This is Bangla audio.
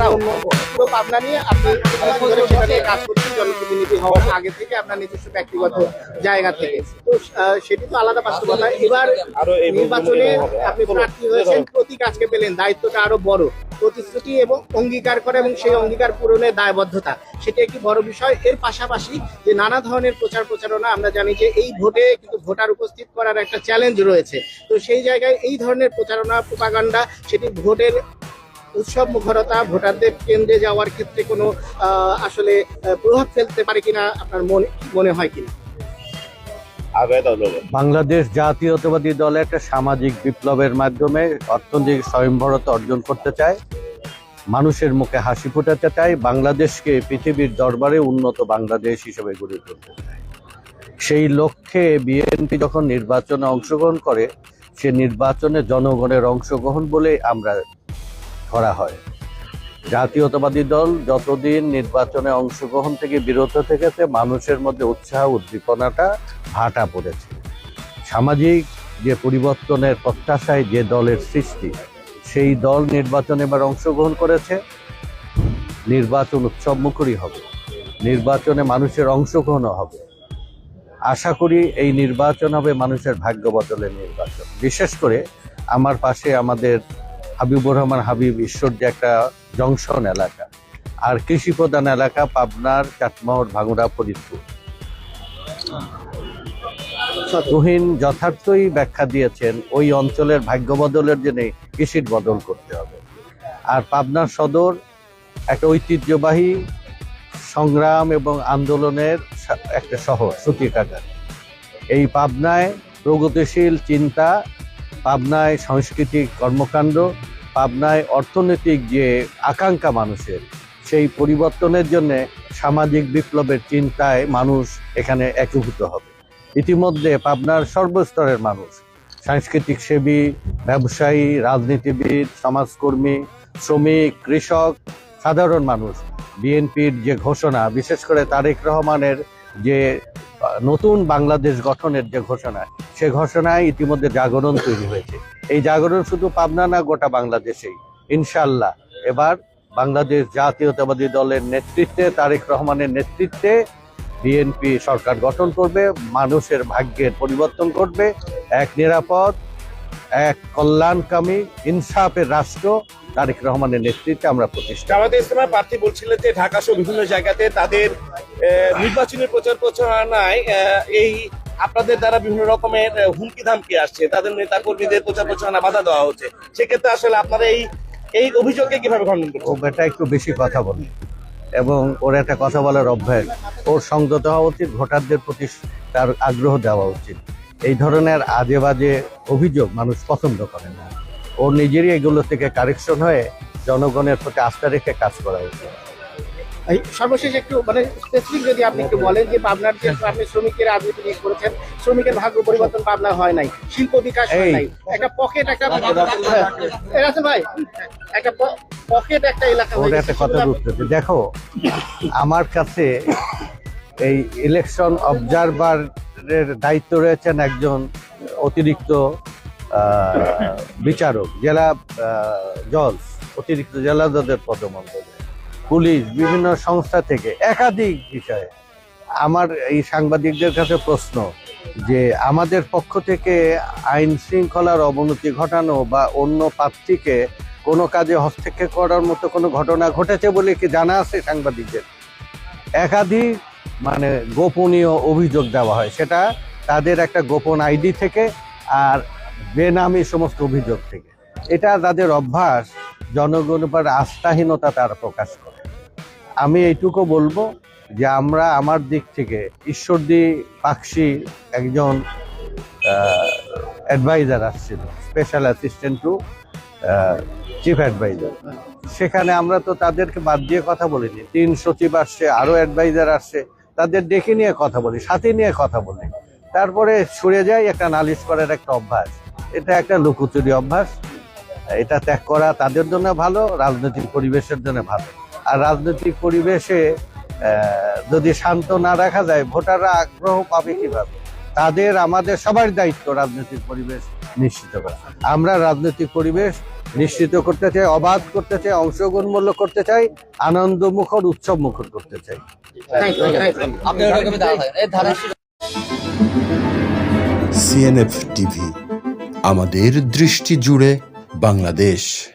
পাবনা পুরো পাবনা নিয়ে আপনি দীর্ঘদিন ধরে সেটা নিয়ে কাজ করছেন? জনপ্রতিনিধি হওয়ার আগে থেকে আপনার নিজস্ব ব্যক্তিগত জায়গা থেকে। তো সেটি তো আলাদা বাস্তবতা। এবার নির্বাচনে আপনি প্রার্থী হয়েছেন প্রতীক আজকে পেলেন। দায়িত্বটা আরও বড়। প্রতিশ্রুতি এবং অঙ্গীকার করা এবং সেই অঙ্গীকার পূরণের দায়বদ্ধতা সেটি একটি বড় বিষয়। এর পাশাপাশি যে নানা ধরনের প্রচার প্রচারণা আমরা জানি যে এই ভোটে কিন্তু ভোটার উপস্থিত করার একটা চ্যালেঞ্জ রয়েছে। তো সেই জায়গায় এই ধরনের প্রচারণা প্রপাগান্ডা সেটি ভোটের উৎসব মুখরতা ভোটারদের কেন্দ্রে যাওয়ার ক্ষেত্রে কোনো আহ, আসলে প্রভাব ফেলতে পারে কিনা আপনার মনে মনে হয় কিনা? বাংলাদেশ জাতীয়তাবাদী দল একটা সামাজিক বিপ্লবের মাধ্যমে অর্থনৈতিক স্বয়ংভরতা অর্জন করতে চায় মানুষের মুখে হাসি ফোটাতে চায় বাংলাদেশকে পৃথিবীর দরবারে উন্নত বাংলাদেশ হিসেবে গড়ে তুলতে চায়। সেই লক্ষ্যে বিএনপি যখন নির্বাচনে অংশগ্রহণ করে সে নির্বাচনে জনগণের অংশগ্রহণ বলে আমরা ধরা হয়। জাতীয়তাবাদী দল যতদিন নির্বাচনে অংশগ্রহণ থেকে বিরত থেকেছে, মানুষের মধ্যে উৎসাহ, উদ্দীপনাটা ভাটা পড়েছে। সামাজিক যে পরিবর্তনের প্রত্যাশায় যে দলের সৃষ্টি, সেই দল নির্বাচনে এবার অংশগ্রহণ করেছে। নির্বাচন উৎসব মুখরই হবে। নির্বাচনে মানুষের অংশগ্রহণও হবে। আশা করি এই নির্বাচন হবে মানুষের ভাগ্য বদলের নির্বাচন। বিশেষ করে আমার পাশে আমাদের হাবিবুর রহমান হাবিব ঈশ্বর যে একটা জংশন এলাকা। আর কৃষি প্রধান এলাকা পাবনার চাটমোহর ভাঙুড়া ফরিদপুর। তুহিন যথার্থই ব্যাখ্যা দিয়েছেন, ওই অঞ্চলের ভাগ্য বদলের জন্য কৃষির বদল করতে হবে। আর পাবনার সদর একটা ঐতিহ্যবাহী সংগ্রাম এবং আন্দোলনের একটা শহর সুতিকাগার এই পাবনায় প্রগতিশীল চিন্তা, পাবনায় সাংস্কৃতিক কর্মকাণ্ড পাবনায় অর্থনৈতিক যে আকাঙ্ক্ষা মানুষের, সেই পরিবর্তনের জন্য সামাজিক বিপ্লবের চিন্তায় মানুষ এখানে একীভূত হবে। ইতিমধ্যে পাবনার সর্বস্তরের মানুষ, সাংস্কৃতিক সেবী, ব্যবসায়ী, রাজনীতিবিদ, সমাজকর্মী, শ্রমিক, কৃষক, সাধারণ মানুষ, বিএনপির যে ঘোষণা, বিশেষ করে তারেক রহমানের যে নতুন বাংলাদেশ গঠনের যে ঘোষণা, সে ঘোষণায় ইতিমধ্যে জাগরণ তৈরি হয়েছে। এই জাগরণ শুধু পাবনা না, গোটা বাংলাদেশেই। ইনশাল্লাহ এবার বাংলাদেশ জাতীয়তাবাদী দলের নেতৃত্বে, তারেক রহমানের নেতৃত্বে বিএনপি সরকার গঠন করবে, মানুষের ভাগ্যের পরিবর্তন করবে, এক নিরাপদ, এক কল্যাণকামী, ইনসাফের রাষ্ট্র তারেক রহমানের নেতৃত্বে আমরা প্রতিষ্ঠা জামাতে ইসলামের প্রার্থী বলছিলেন যে ঢাকা সহ বিভিন্ন জায়গাতে তাদের নির্বাচনী প্রচার প্রচারণায় এই আপনাদের দ্বারা বিভিন্ন রকমের হুমকি ধামকি আসছে। তাদের নেতা কর্মীদের প্রচার প্রচারণা বাধা দেওয়া হচ্ছে। সেক্ষেত্রে আসলে আপনারা এই এই অভিযোগকে কীভাবে খণ্ডন ও করছেন বেটা, একটু বেশি কথা বলে এবং ওর একটা কথা বলার অভ্যাস, ওর সংযত হওয়া উচিত, ভোটারদের প্রতি তার আগ্রহ দেওয়া উচিত। এই ধরনের আজে বাজে অভিযোগ মানুষ পছন্দ করে না। ওর নিজেরই এগুলো থেকে কারেকশন হয়ে জনগণের প্রতি আস্থা রেখে কাজ করা উচিত। সর্বশেষ একটু মানে স্পেসিফিক যদি আপনি একটু বলেন যে পাবনার যে আপনি শ্রমিকের রাজনীতি নিয়ে করেছেন শ্রমিকের ভাগ্য পরিবর্তন পাবনা হয় নাই শিল্প বিকাশ হয় নাই। একটা পকেট একটা হ্যাঁ, রাসেল ভাই। একটা পকেট একটা এলাকা ওর একটা কথা শুধু বুঝতেছে দেখো আমার কাছে এই ইলেকশন অবজারভারের দায়িত্ব রয়েছেন একজন অতিরিক্ত আহ, বিচারক জেলা জজ অতিরিক্ত জেলা জজের পদমন্ত্রী পুলিশ, বিভিন্ন সংস্থা থেকে একাধিক বিষয়ে। আমার এই সাংবাদিকদের কাছে প্রশ্ন যে, আমাদের পক্ষ থেকে আইন শৃঙ্খলার অবনতি ঘটানো বা অন্য প্রার্থীকে কোনো কাজে হস্তক্ষেপ করার মতো কোনো ঘটনা ঘটেছে বলে কি জানা আছে সাংবাদিকদের? একাধিক মানে গোপনীয় অভিযোগ দেওয়া হয়। সেটা তাদের একটা গোপন আইডি থেকে আর বেনামি সমস্ত অভিযোগ থেকে। এটা তাদের অভ্যাস জনগণের উপর আস্থাহীনতা তারা প্রকাশ করে। আমি এইটুকু বলব যে আমরা আমার দিক থেকে ঈশ্বরদী পাকসি একজন অ্যাডভাইজার আসছিল special assistant to chief adviser সেখানে আমরা তো তাদেরকে বাদ দিয়ে কথা বলিনি। তিন সচিব আসছে আরও অ্যাডভাইজার আসছে, তাদের ডেকে নিয়ে কথা বলি, সাথে নিয়ে কথা বলি। তারপরে সরে যাই, একটা নালিশ করার একটা অভ্যাস। এটা একটা লুকোচুরি অভ্যাস। এটা ত্যাগ করা তাদের জন্য ভালো রাজনৈতিক পরিবেশের জন্য ভালো। আর রাজনৈতিক পরিবেশে আহ, যদি শান্ত না রাখা যায় ভোটাররা আগ্রহ পাবে কীভাবে? তাদের আমাদের সবার দায়িত্ব রাজনৈতিক পরিবেশ নিশ্চিত করা। আমরা রাজনৈতিক পরিবেশ নিশ্চিত করতে চাই অবাধ করতে চাই অংশগ্রহণমূলক করতে চাই আনন্দ মুখর উৎসব মুখর করতে চাই সিএনএফ টিভি আমাদের দৃষ্টি জুড়ে Bangladesh.